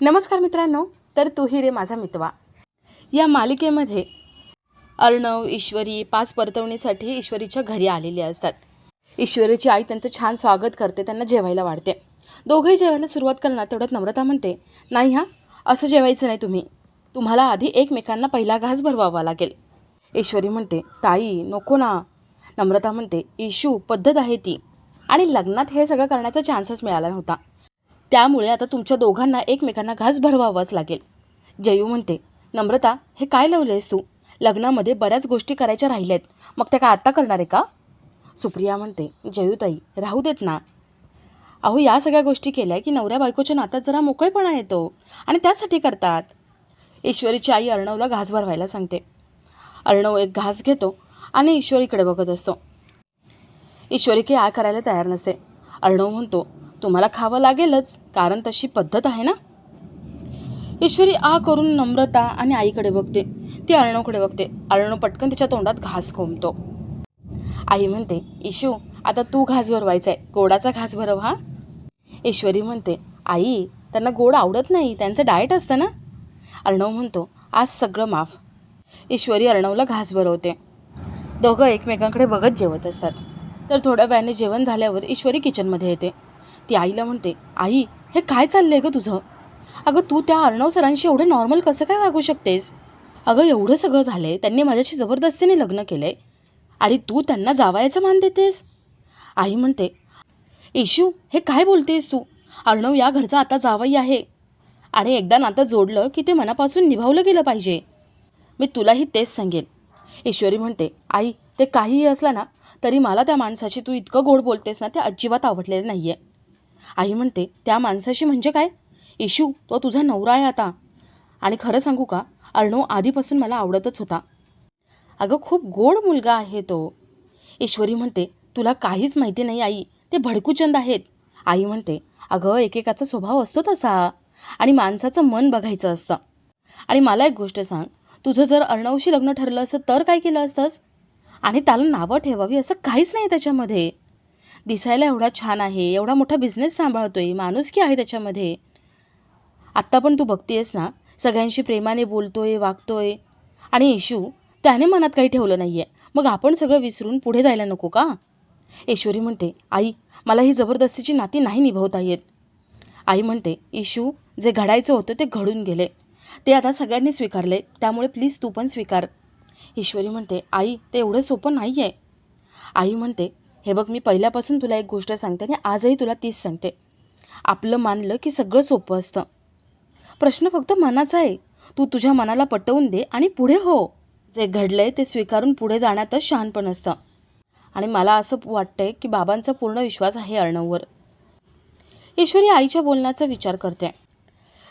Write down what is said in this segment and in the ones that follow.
नमस्कार मित्रांनो तर तू रे माझा मितवा. या मालिकेमध्ये अर्णव ईश्वरी पाच परतवणीसाठी ईश्वरीच्या घरी आलेले असतात. ईश्वरीची आई त्यांचं छान स्वागत करते त्यांना जेवायला वाढते. दोघंही जेवायला सुरुवात करणार तेवढ्यात नम्रता म्हणते नाही हां असं जेवायचं नाही तुम्ही. तुम्हाला आधी एकमेकांना पहिला घास भरवावा लागेल. ईश्वरी म्हणते ताई नको ना. नम्रता म्हणते इशू पद्धत आहे ती. आणि लग्नात हे सगळं करण्याचा चान्सच मिळाला नव्हता. त्यामुळे आता तुमच्या दोघांना एकमेकांना घास भरवावाच लागेल. जयू म्हणते नम्रता हे काय लावलंयस तू? लग्नामध्ये बऱ्याच गोष्टी करायच्या राहिल्यात. मग त्या काय आत्ता करणार आहे का? सुप्रिया म्हणते जयूताई राहू देत ना. अहो या सगळ्या गोष्टी केल्या की नवऱ्या बायकोच्या नात्यात जरा मोकळेपणा येतो आणि त्यासाठी करतात. ईश्वरीची आई अर्णवला घास भरवायला सांगते. अर्णव एक घास घेतो आणि ईश्वरीकडे बघत असतो. ईश्वरी काही आ करायला तयार नसते. अर्णव म्हणतो तुम्हाला खावं लागेलच कारण तशी पद्धत आहे ना? ईश्वरी आ करून नम्रता आणि आईकडे बघते. ती अर्णवकडे बघते. अर्णव पटकन तिच्या तोंडात घास कोंबतो आई म्हणते इशू आता तू घास भरवायचा आहे गोडाचा घास भरव हा. ईश्वरी म्हणते आई त्यांना गोड आवडत नाही. त्यांचं डाएट असतं ना? अर्णव म्हणतो आज सगळं माफ. ईश्वरी अर्णवला घास भरवते. दोघं एकमेकांकडे बघत जेवत असतात. तर थोड्या वेळाने जेवण झाल्यावर ईश्वरी किचनमध्ये येते. ती आईला म्हणते आई हे काय चाललं आहे गं तुझं? अगं तू त्या अर्णव सरांशी एवढं नॉर्मल कसं काय वागू शकतेस? अगं एवढं सगळं झालंय त्यांनी माझ्याशी जबरदस्तीने लग्न केलं आहे आणि तू त्यांना जावायचं मान देतेस? आई म्हणते येशू हे काय बोलतेस तू? अर्णव या घरचा आता जावई आहे. आणि एकदा नातं जोडलं की ते मनापासून निभावलं गेलं पाहिजे. मी तुलाही तेच सांगेन. ईश्वरी म्हणते आई ते काहीही असलं ना तरी मला त्या माणसाशी तू इतकं गोड बोलतेस ना ते अजिबात आवडलेलं नाही आहे आई म्हणते त्या माणसाशी म्हणजे काय? इशू तो तुझा नवरा आहे आता. आणि खरं सांगू का अर्णव आधीपासून मला आवडतच होता. अगं खूप गोड मुलगा आहे तो. ईश्वरी म्हणते तुला काहीच माहिती नाही आई ते भडकूचंद आहेत. आई म्हणते अगं एकेकाचा स्वभाव असतो तसा आणि माणसाचं मन बघायचं असतं. आणि मला एक गोष्ट सांग तुझं जर अर्णवशी लग्न ठरलं असतं तर काय केलं असतंस? आणि त्याला नावं ठेवावी असं काहीच नाही त्याच्यामध्ये. दिसायला एवढा छान आहे एवढा मोठा बिझनेस सांभाळतो आहे माणूस की आहे त्याच्यामध्ये? आत्ता पण तू बघतेस ना सगळ्यांशी प्रेमाने बोलतो आहे वागतो आहे आणि इशू त्याने मनात काही ठेवलं नाही आहे मग आपण सगळं विसरून पुढे जायला नको का? ईश्वरी म्हणते आई मला ही जबरदस्तीची नाती नाही निभावता येत. आई म्हणते इशू जे घडायचं होतं ते घडून गेले. ते आता सगळ्यांनी स्वीकारले त्यामुळे प्लीज तू पण स्वीकार. ईश्वरी म्हणते आई ते एवढं सोपं नाही आहे आई म्हणते हे बघ मी पहिल्यापासून तुला एक गोष्ट सांगते आणि आजही तुला तीच सांगते. आपलं मानलं की सगळं सोपं असतं. प्रश्न फक्त मनाचा आहे. तू तुझ्या मनाला पटवून दे आणि पुढे हो. जे घडलंय ते स्वीकारून पुढे जाण्यातच शहाणपण असतं. आणि मला असं वाटतंय की बाबांचा पूर्ण विश्वास आहे अर्णववर. ईश्वरी आईच्या बोलण्याचा विचार करते.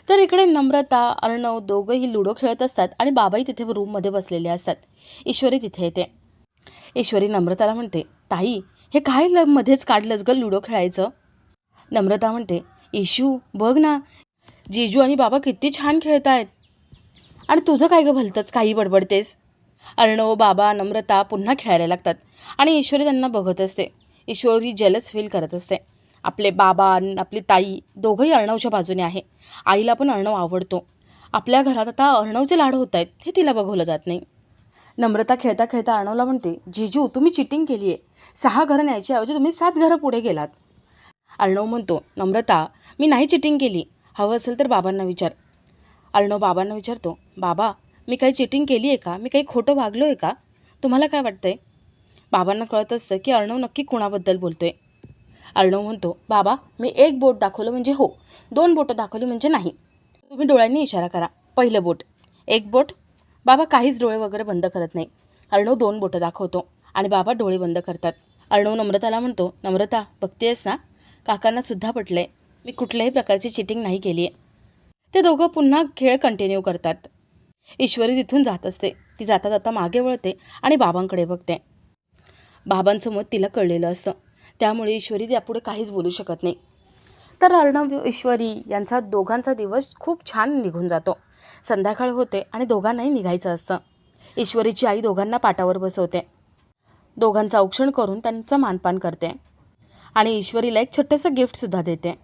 तर इकडे नम्रता अर्णव दोघंही लुडो खेळत असतात आणि बाबाही तिथे रूममध्ये बसलेले असतात. ईश्वरी तिथे येते. ईश्वरी नम्रताला म्हणते ताई हे काय ल मध्येच काढलंच ग लुडो खेळायचं? नम्रता म्हणते इशू बघ ना जीजू आणि बाबा किती छान खेळत आहेत आणि तुझं काय गं भलतंच? काही बडबडतेस? अर्णव बाबा नम्रता पुन्हा खेळायला लागतात आणि ईश्वरी त्यांना बघत असते. ईश्वरी जलस फील करत असते. आपले बाबा आपली ताई दोघंही अर्णवच्या बाजूने आहे. आईला पण अर्णव आवडतो. आपल्या घरात आता अर्णवचे लाड होत आहेत हे तिला बघवलं जात नाही. नम्रता खेळता खेळता अर्णवला म्हणते जिजू तुम्ही चिटिंग केली आहे सहा घरं न्यायच्याऐवजी तुम्ही सात घरं पुढे गेलात. अर्णव म्हणतो नम्रता मी नाही चिटिंग केली. हवं असेल तर बाबांना विचार. अर्णव बाबांना विचारतो बाबा मी काही चिटिंग केली आहे का? मी काही खोटं वागलो आहे का? तुम्हाला काय वाटतंय? बाबांना कळत असतं की अर्णव नक्की कुणाबद्दल बोलतोय. अर्णव म्हणतो बाबा मी एक बोट दाखवलं म्हणजे हो. दोन बोटं दाखवली म्हणजे नाही. तुम्ही डोळ्यांनी इशारा करा. पहिलं बोट. एक बोट बाबा काहीच डोळे वगैरे बंद करत नाही. अर्णव दोन बोटं दाखवतो आणि बाबा डोळे बंद करतात. अर्णव नम्रताला म्हणतो नम्रता बघतेस ना? काकांना सुद्धा पटलंय. मी कुठल्याही प्रकारची चिटिंग नाही केली आहे ते दोघं पुन्हा खेळ कंटिन्यू करतात. ईश्वरी तिथून जात असते. ती जाता जाता मागे वळते आणि बाबांकडे बघते. बाबांचं मत तिला कळलेलं असतं. त्यामुळे ईश्वरी त्यापुढे काहीच बोलू शकत नाही. तर अर्णव ईश्वरी यांचा दोघांचा दिवस खूप छान निघून जातो. संध्याकाळ होते आणि दोघांनाही निघायचं असतं. ईश्वरीची आई दोघांना पाटावर बसवते. दोघांचं औक्षण करून त्यांचं मानपान करते. आणि ईश्वरीला एक छोटंसं गिफ्टसुद्धा देते.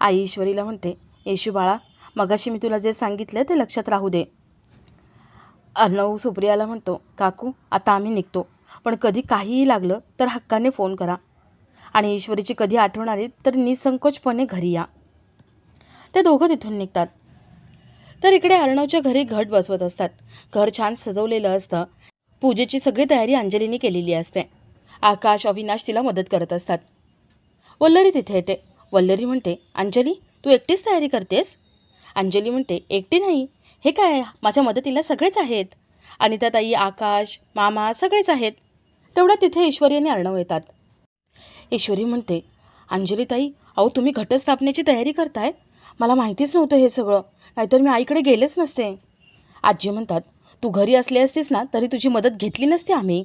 आई ईश्वरीला म्हणते येशू बाळा मगाशी मी तुला जे सांगितलं ते लक्षात राहू दे. अर्णव सुप्रियाला म्हणतो काकू आता आम्ही निघतो. पण कधी काहीही लागलं तर हक्काने फोन करा. आणि ईश्वरीची कधी आठवण आली तर निसंकोचपणे घरी या. ते दोघं तिथून निघतात. तर इकडे अर्णवच्या घरी घट बसवत असतात. घर छान सजवलेलं असतं. पूजेची सगळी तयारी अंजलीने केलेली असते. आकाश अविनाश तिला मदत करत असतात. वल्लरी तिथे येते. वल्लरी म्हणते अंजली तू एकटीच तयारी करतेस? अंजली म्हणते एकटी नाही. हे काय? माझ्या मदतीला सगळेच आहेत. अनिताताई आकाश मामा सगळेच आहेत. तेवढ्या तिथे ईश्वरी आणि अर्णव येतात. ईश्वरी म्हणते अंजलीताई अहो तुम्ही घटस्थापनेची तयारी करताय? मला माहितीच नव्हतं हे सगळं. नाहीतर मी आईकडे गेलेच नसते. आजी म्हणतात तू घरी असली असतीस ना तरी तुझी मदत घेतली नसती आम्ही.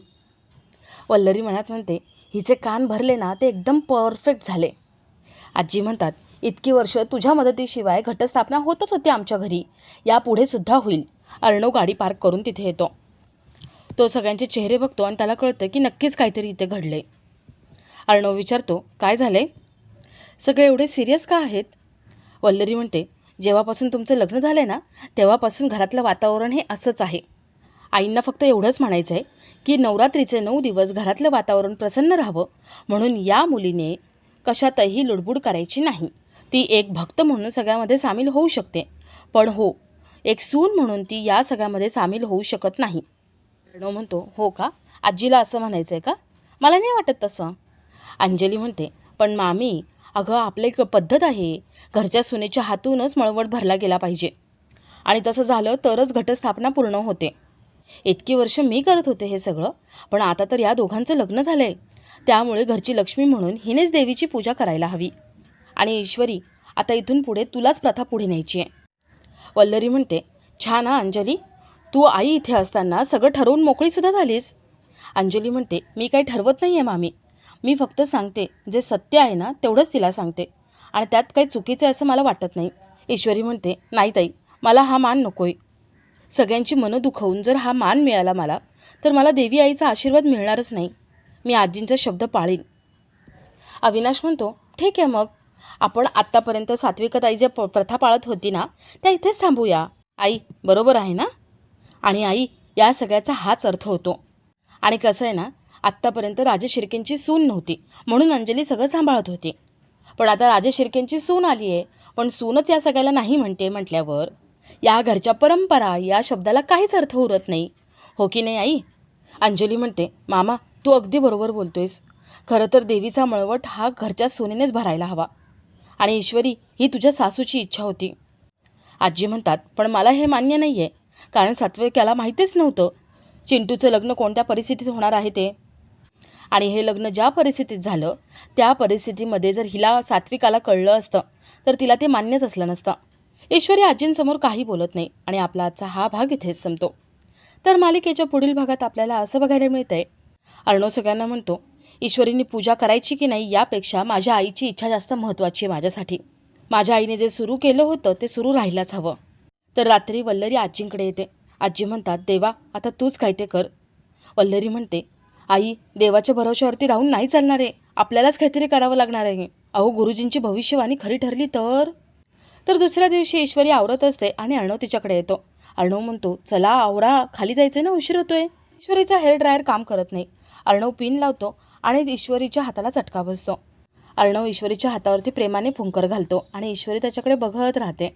वल्लरी म्हणत म्हणते हिचे कान भरले ना ते एकदम परफेक्ट झाले. आजी म्हणतात इतकी वर्ष तुझ्या मदतीशिवाय घटस्थापना होतच होती आमच्या घरी. यापुढे सुद्धा होईल. अर्णव गाडी पार्क करून तिथे येतो. तो सगळ्यांचे चेहरे बघतो आणि त्याला कळतं की नक्कीच काहीतरी इथे घडले अर्णव विचारतो काय झाले सगळे एवढे सिरियस का आहेत? वल्लरी म्हणते जेव्हापासून तुमचं लग्न झालं आहे ना तेव्हापासून घरातलं वातावरण हे असंच आहे. आईंना फक्त एवढंच म्हणायचं आहे की नवरात्रीचे नऊ दिवस घरातलं वातावरण प्रसन्न राहावं म्हणून या मुलीने कशातही लुडबुड करायची नाही. ती एक भक्त म्हणून सगळ्यामध्ये सामील होऊ शकते. पण हो एक सून म्हणून ती या सगळ्यामध्ये सामील होऊ शकत नाही. प्रणव म्हणतो हो का? आजीला असं म्हणायचं आहे का? मला नाही वाटत तसं. अंजली म्हणते पण मामी अगं आपल्या एक पद्धत आहे. घरच्या सुनेच्या हातूनच मळवट भरला गेला पाहिजे. आणि तसं झालं तरच घटस्थापना पूर्ण होते. इतकी वर्ष मी करत होते हे सगळं पण आता तर या दोघांचं लग्न झालं आहे त्यामुळे घरची लक्ष्मी म्हणून हिनेच देवीची पूजा करायला हवी. आणि ईश्वरी आता इथून पुढे तुलाच प्रथा पुढे न्यायची आहे. वल्लरी म्हणते छान हा अंजली. तू आई इथे असताना सगळं ठरवून मोकळीसुद्धा झालीस. अंजली म्हणते मी काही ठरवत नाही आहे मामी. मी फक्त सांगते जे सत्य आहे ना तेवढंच तिला सांगते. आणि त्यात काही चुकीचं आहे असं मला वाटत नाही. ईश्वरी म्हणते नाही ताई मला हा मान नकोय. सगळ्यांची मनं दुखवून जर हा मान मिळाला मला तर मला देवी आईचा आशीर्वाद मिळणारच नाही. मी आजींचा शब्द पाळीन. अविनाश म्हणतो ठीक आहे मग. आपण आत्तापर्यंत सात्विकताई जे प प्रथा पाळत होती ना त्या इथेच थांबूया. आई बरोबर आहे ना? आणि आई या सगळ्याचा हाच अर्थ होतो. आणि कसं आहे ना आत्तापर्यंत राजे शिर्केंची सून नव्हती म्हणून अंजली सगळं सांभाळत होती. पण आता राजे शिर्केंची सून आली आहे पण सूनच या सगळ्याला नाही म्हणते म्हटल्यावर या घरच्या परंपरा या शब्दाला काहीच अर्थ उरत नाही. हो की नाही आई? अंजली म्हणते मामा तू अगदी बरोबर बोलतोयस. खरं तर देवीचा मळवट हा घरच्या सोनेनेच भरायला हवा. आणि ईश्वरी ही तुझ्या सासूची इच्छा होती. आजी म्हणतात पण मला हे मान्य नाही आहे कारण सात्विकाला माहितीच नव्हतं. चिंटूचं लग्न कोणत्या परिस्थितीत होणार आहे ते? आणि हे लग्न ज्या परिस्थितीत झालं त्या परिस्थितीमध्ये जर हिला सात्विकाला कळलं असतं तर तिला ते मान्यच असलं नसतं. ईश्वरी आजींसमोर काही बोलत नाही आणि आपला आजचा हा भाग इथेच संपतो. तर मालिकेच्या पुढील भागात आपल्याला असं बघायला मिळतं आहे अर्णव सगळ्यांना म्हणतो ईश्वरीने पूजा करायची की नाही यापेक्षा माझ्या आईची इच्छा जास्त महत्त्वाची आहे माझ्यासाठी. माझ्या आईने जे सुरू केलं होतं ते सुरू राहिलाच हवं. तर रात्री वल्लरी आजींकडे येते. आजी म्हणतात देवा आता तूच काय ते कर. वल्लरी म्हणते आई देवाच्या भरोश्यावरती राहून नाही चालणार आहे. आपल्यालाच काहीतरी करावं लागणार आहे. अहो गुरुजींची भविष्यवाणी खरी ठरली तर? तर दुसऱ्या दिवशी ईश्वरी आवरत असते आणि अर्णव तिच्याकडे येतो. अर्णव म्हणतो चला आवरा खाली जायचं ना उशीर होतोय. ईश्वरीचा हेअर ड्रायर काम करत नाही. अर्णव पिन लावतो आणि ईश्वरीच्या हाताला चटका बसतो. अर्णव ईश्वरीच्या हातावरती प्रेमाने फुंकर घालतो आणि ईश्वरी त्याच्याकडे बघत राहते.